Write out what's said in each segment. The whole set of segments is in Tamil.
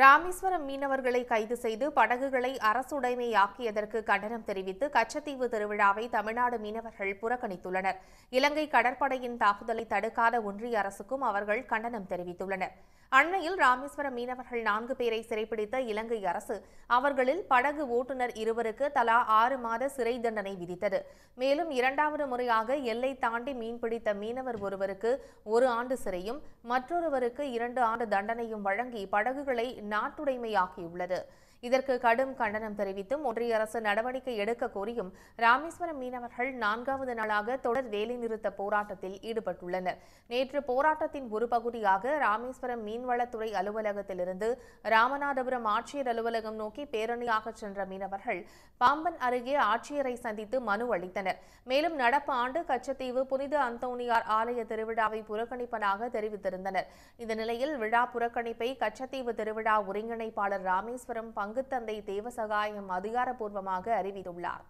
ராமேஸ்வரம் மீனவர்களை கைது செய்து படகுகளை அரசுடைமையாக்கியதற்கு கண்டனம் தெரிவித்து கச்சத்தீவு திருவிழாவை தமிழ்நாடு மீனவர்கள் புறக்கணித்துள்ளனர். இலங்கை கடற்படையின் தாக்குதலை தடுக்காத ஒன்றிய அரசுக்கும் அவர்கள் கண்டனம் தெரிவித்துள்ளனர். அண்மையில் ராமேஸ்வரம் மீனவர்கள் நான்கு பேரை சிறைப்பிடித்த இலங்கை அரசு அவர்களில் படகு ஓட்டுநர் இருவருக்கு தலா ஆறு மாத சிறை தண்டனை விதித்தது. மேலும் இரண்டாவது முறையாக எல்லை தாண்டி மீன்பிடித்த மீனவர் ஒருவருக்கு ஒரு ஆண்டு சிறையும் மற்றொருவருக்கு இரண்டு ஆண்டு தண்டனையும் வழங்கி படகுகளை நாட்டுடைமையாகியுள்ளது. இதற்கு கடும் கண்டனம் தெரிவித்தும் ஒன்றிய அரசு நடவடிக்கை எடுக்க கோரியும் ராமேஸ்வரம் மீனவர்கள் நான்காவது நாளாக தொடர் வேலைநிறுத்த போராட்டத்தில் ஈடுபட்டுள்ளனர். நேற்று போராட்டத்தின் ஒரு பகுதியாக ராமேஸ்வரம் மீன்வளத்துறை அலுவலகத்திலிருந்து ராமநாதபுரம் ஆட்சியர் அலுவலகம் நோக்கி பேரணியாக சென்ற மீனவர்கள் பாம்பன் அருகே ஆட்சியரை சந்தித்து மனு அளித்தனர். மேலும் நடப்பு ஆண்டு கச்சத்தீவு புனித அந்தோனியார் ஆலய திருவிழாவை புறக்கணிப்பதாக தெரிவித்திருந்தனர். இந்த நிலையில் விழா புறக்கணிப்பை கச்சத்தீவு திருவிழா ஒருங்கிணைப்பாளர் ராமேஸ்வரம் பங்குத்தந்தை தேவசகாயம் அதிகாரப்பூர்வமாக அறிவித்துள்ளார்.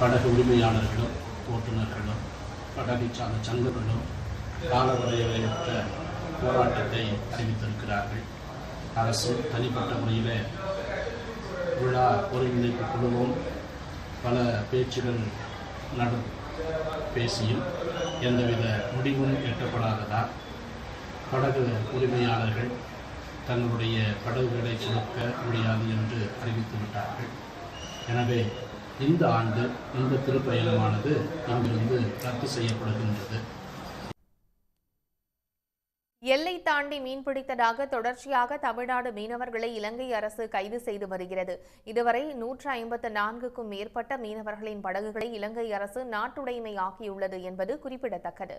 படகு உரிமையாளர்களும் ஓட்டுநர்களும் படகை சார்ந்த சங்கங்களும் காலவரையறையற்ற போராட்டத்தை அறிவித்திருக்கிறார்கள். அரசு தனிப்பட்ட முறையில் விழா ஒருங்கிணைப்பு குழுவும் பல பேச்சுகள் நடு பேசியும் எந்தவித முடிவும் எட்டப்படாததால் படகு உரிமையாளர்கள் தங்களுடைய படகுகளை கொடுக்க முடியாது என்று அறிவித்துவிட்டார்கள் எனவே இந்த ஆண்டு இந்த திருப்பயணமானது இங்கிருந்து ரத்து செய்யப்படுகின்றது. எல்லை தாண்டி மீன்பிடித்ததாக தொடர்ச்சியாக தமிழ்நாடு மீனவர்களை இலங்கை அரசு கைது செய்து வருகிறது. இதுவரை நூற்று ஐம்பத்து நான்குக்கும் மேற்பட்ட மீனவர்களின் படகுகளை இலங்கை அரசு நாட்டுடைமை ஆக்கியுள்ளது என்பது குறிப்பிடத்தக்கது.